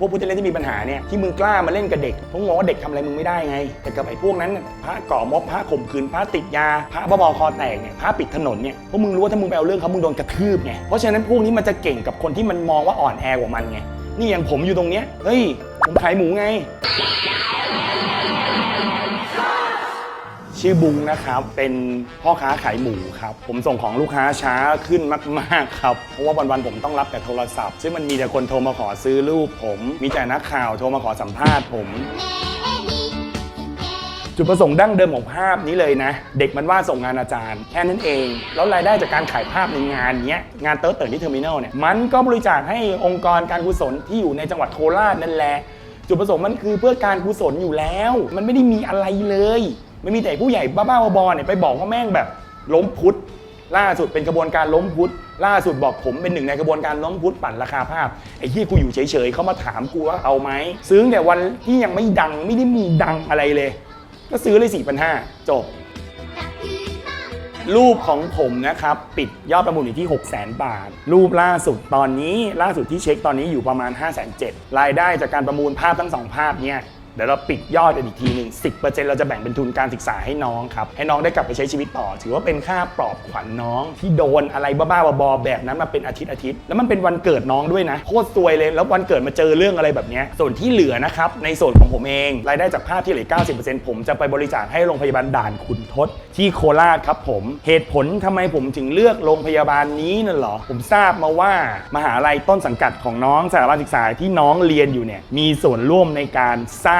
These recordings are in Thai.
พวกผู้เล่นที่มีปัญหาเนี่ยที่มึงกล้ามาเล่นกับเด็กเพราะงงว่าเด็กทำอะไรมึงไม่ได้ไง แต่กับไอ้พวกนั้นพระก่อม็อบพระข่มขืนพระติดยาพระบ้าบอคอแตกเนี่ยพระปิดถนนเนี่ยพวกมึงรู้ว่าถ้ามึงไปเอาเรื่องเขามึงโดนกระทืบไงเพราะฉะนั้นพวกนี้มันจะเก่งกับคนที่มันมองว่าอ่อนแอกว่ามันไงนี่อย่างผมอยู่ตรงเนี้ยเฮ้ยผมขายหมูไง ชื่อบุงนะครับ เป็นพ่อค้าขายหมูครับ ผมส่งของลูกค้าช้าขึ้นมาก ๆ ครับ เพราะว่าวัน ๆ ผมต้องรับแต่โทรศัพท์ ซึ่งมันมีแต่คนโทรมาขอซื้อรูปผม มีแต่นักข่าวโทรมาขอสัมภาษณ์ผม จุดประสงค์ดั้งเดิมของภาพนี้เลยนะ เด็กมันว่าส่งงานอาจารย์ แค่นั้นเอง แล้วรายได้จากการขายภาพในงานเนี้ยงานเติร์ดเติร์ดที่เทอร์มินอลเนี่ยมันก็บริจาคให้องค์กรการกุศลที่อยู่ในจังหวัดโคราชนั่นแหละจุดประสงค์มันคือเพื่อการกุศลอยู่แล้ว มันไม่ได้มีอะไรเลย ไม่มีแต่ผู้ใหญ่บ้าๆบอๆเนี่ยไปบอกว่าแม่งแบบล้มพุทธล่าสุดเป็นกระบวนการล้มพุทธล่าสุดบอกผมเป็นหนึ่งในกระบวนการล้มพุทธปั่นราคาภาพไอ้ที่กูอยู่เฉยๆเขามาถามกูว่าเอาไหมซื้อแต่วันที่ยังไม่ดังไม่ได้มีดังอะไรเลย ก็ซื้อเลยสี่พันห้าจบ รูปของผมนะครับ ปิดยอดประมูลอยู่ที่ 6 0 0 0 0 0 บาท รูปล่าสุดตอนนี้ล่าสุดที่เช็คตอนนี้อยู่ประมาณ 5 7 0 0 0รายได้จากการประมูลภาพทั้งสองภาพเนี่ย เดี๋ยวเราปิดยอดกันอีกทีหนึ่ง10%เราจะแบ่งเป็นทุนการศึกษาให้น้องครับ ให้น้องได้กลับไปใช้ชีวิตต่อ ถือว่าเป็นค่าปลอบขวัญน้องที่โดนอะไรบ้าๆบอๆแบบนั้นมาเป็นอาทิตย์อาทิตย์แล้วมันเป็นวันเกิดน้องด้วยนะโคตรซวยเลยแล้ววันเกิดมาเจอเรื่องอะไรแบบนี้ส่วนที่เหลือนะครับในส่วนของผมเองรายได้จากภาพที่เหลือ 90%ผมจะไปบริจาคให้โรงพยาบาลด่านขุนทดที่โคราชครับผมเหตุผลทำไมผมถึงเลือกโรงพยาบาลนี้นั่นเหรอผมทราบมาว่ามหาลัยต้นสังกัดของน้องสถาบันศึกษาที่น้องเรียนอยู่เนี่ยมีส่วนร่วมในการสร้าง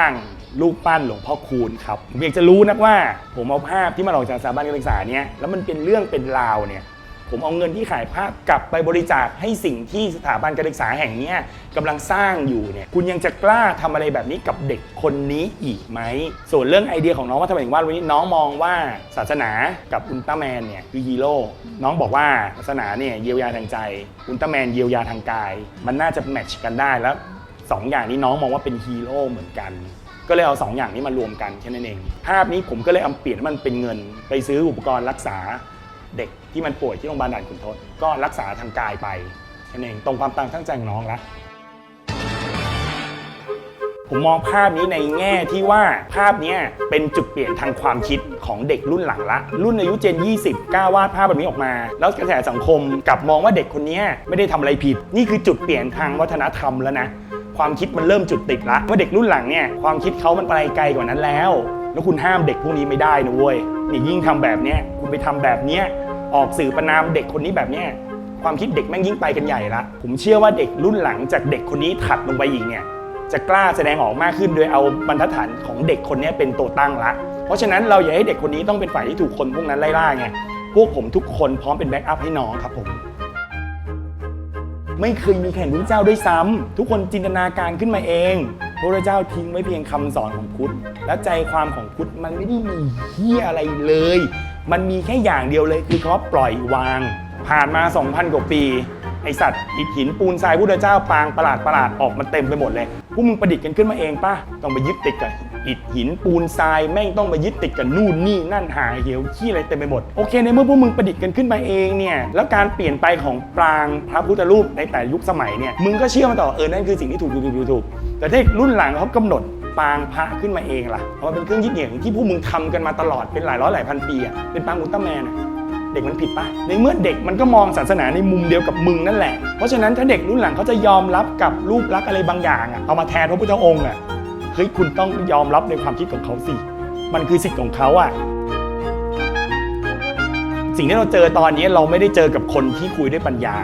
รูปปั้นหลวงพ่อคูณครับผมอยากจะรู้นะว่า ผมเอาภาพที่มาหลอกจากสถาบันการศึกษาเนี่ยแล้วมันเป็นเรื่องเป็นราวเนี่ยผมเอาเงินที่ขายภาพกลับไปบริจาคให้สิ่งที่สถาบันการศึกษาแห่งนี้กำลังสร้างอยู่เนี่ยคุณยังจะกล้าทำอะไรแบบนี้กับเด็กคนนี้อีกไหม ส่วนเรื่องไอเดียของน้องว่าทำไมถึงวาดวันนี้น้องมองว่าศาสนากับอุลตร้าแมนเนี่ยคือฮีโร่น้องบอกว่าศาสนาเนี่ยเยียวยาทางใจ อุลตร้าแมนเยียวยาทางกาย มันน่าจะแมทช์กันได้แล้ว สองอย่างนี้น้องมองว่าเป็นฮีโร่เหมือนกัน ก็เลยเอาสองอย่างนี้มารวมกันแค่นั้นเอง ภาพนี้ผมก็เลยเอาเปลี่ยนมันเป็นเงิน ไปซื้ออุปกรณ์รักษาเด็กที่มันป่วยที่โรงพยาบาลด่านขุนทดก็รักษาทางกายไปแค่นั้นเองตรงความตั้งตั้งใจของน้องละผมมองภาพนี้ในแง่ที่ว่าภาพนี้เป็นจุดเปลี่ยนทางความคิดของเด็กรุ่นหลังละ รุ่นอายุเจน 20กล้าวาดภาพแบบนี้ออกมา แล้วกระแสสังคมกลับมองว่าเด็กคนนี้ไม่ได้ทำอะไรผิด นี่คือจุดเปลี่ยนทางวัฒนธรรมแล้วนะ ความคิดมันเริ่มจุดติดละว่าเด็กรุ่นหลังเนี่ยความคิดเขามันไปไกลกว่านั้นแล้ว แล้วคุณห้ามเด็กพวกนี้ไม่ได้นะเว้ยนี่ยิ่งทำแบบเนี้ยคุณไปทำแบบเนี้ยออกสื่อประนามเด็กคนนี้แบบเนี้ยความคิดเด็กแม่งยิ่งไปกันใหญ่ละผมเชื่อว่าเด็กรุ่นหลังจากเด็กคนนี้ถัดลงไปอีกเนี่ยจะกล้าแสดงออกมากขึ้นโดยเอาบรรทัดฐานของเด็กคนนี้เป็นตัวตั้งละ เพราะฉะนั้นเราอย่าให้เด็กคนนี้ต้องเป็นฝ่ายที่ถูกคนพวกนั้นไล่ล่าไงพวกผมทุกคนพร้อมเป็นแบ็กอัพให้น้องครับผม ไม่เคยมีแข่งพระเจ้าด้วยซ้ำทุกคนจินตนาการขึ้นมาเอง พระเจ้าทิ้งไว้เพียงคำสอนของพุทธ และใจความของพุทธมันไม่ได้มีเฮียอะไรเลย มันมีแค่อย่างเดียวเลยคือคำว่าปล่อยวาง ผ่านมา 2,000 กว่าปี ไอสัตว์อิฐหินปูนทรายพุทธเจ้าปางประหลาดประหลาดออกมาเต็มไปหมดเลยพวกมึงประดิษฐ์กันขึ้นมาเองป่ะต้องไปยึดติดกับ อิฐหินปูนทรายแม่งต้องไปยึดติดกับนู่นนี่นั่นหาเหวขี้อะไรเต็มไปหมดโอเคในเมื่อพวกมึงประดิษฐ์กันขึ้นมาเองเนี่ยแล้วการเปลี่ยนไปของปรางพระพุทธรูปในแต่ยุคสมัยเนี่ยมึงก็เชื่อมาต่อเออนั่นคือสิ่งที่ถูกถูกถูกถูกแต่ถ้ารุ่นหลังเขากำหนดปางพระขึ้นมาเองล่ะเพราะมันเป็นเครื่องยึดเหนี่ยวที่พวกมึงทำกันมาตลอดเป็นหลายร้อยหลายพันปีอะเป็นปางอุลตร้าแมนอะเด็กมันผิดปะในเมื่อเด็กมันก็มองศาสนาในมุมเดียวกับมึงนั่นแหละ เพราะฉะนั้นถ้าเด็กรุ่นหลังเขาจะยอมรับกับรูปลักษณ์อะไรบางอย่างอะเอามาแทนพระพุทธองค์อะ เฮ้ยคุณต้องยอมรับในความคิดของเขาสิ มันคือสิทธิ์ของเขาอะสิ่งที่เราเจอตอนนี้เราไม่ได้เจอกับคนที่คุยด้วยปัญญา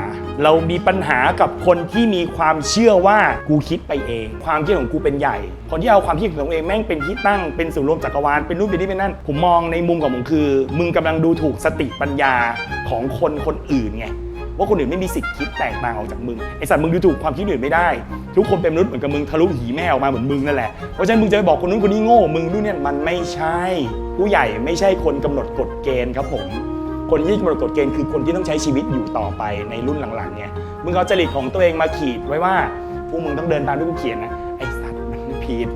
เรามีปัญหากับคนที่มีความเชื่อว่ากูคิดไปเอง ความคิดของกูเป็นใหญ่ คนที่เอาความคิดของตัวเองแม่งเป็นที่ตั้งเป็นศูนย์รวมจักรวาลเป็นนู่นเป็นนี่เป็นนั่นผมมองในมุมของผมคือ มึงกำลังดูถูกสติปัญญาของคนคนอื่นไง ว่าคนอื่นไม่มีสิทธิ์คิดแตกต่างออกจากมึงไอสัตว์มึงดูถูกความคิดอื่นไม่ได้ ทุกคนเป็นมนุษย์เหมือนกับมึงทะลุหีแม่ออกมาเหมือนมึงนั่นแหละเพราะฉะนั้นมึงจะไปบอกคนนู้นคนนี้โง่มึงดูเนี่ยมันไม่ใช่ ผู้ใหญ่ไม่ใช่คนกำหนดกฎเกณฑ์ครับผมคนที่กำหนดกฎเกณฑ์คือคนที่ต้องใช้ชีวิตอยู่ต่อไปในรุ่นหลังๆเนี่ยมึงเอาจริตของตัวเองมาขีดไว้ว่าพวกมึงต้องเดินตามที่กูเขียนนะไอสัตว์มันผิด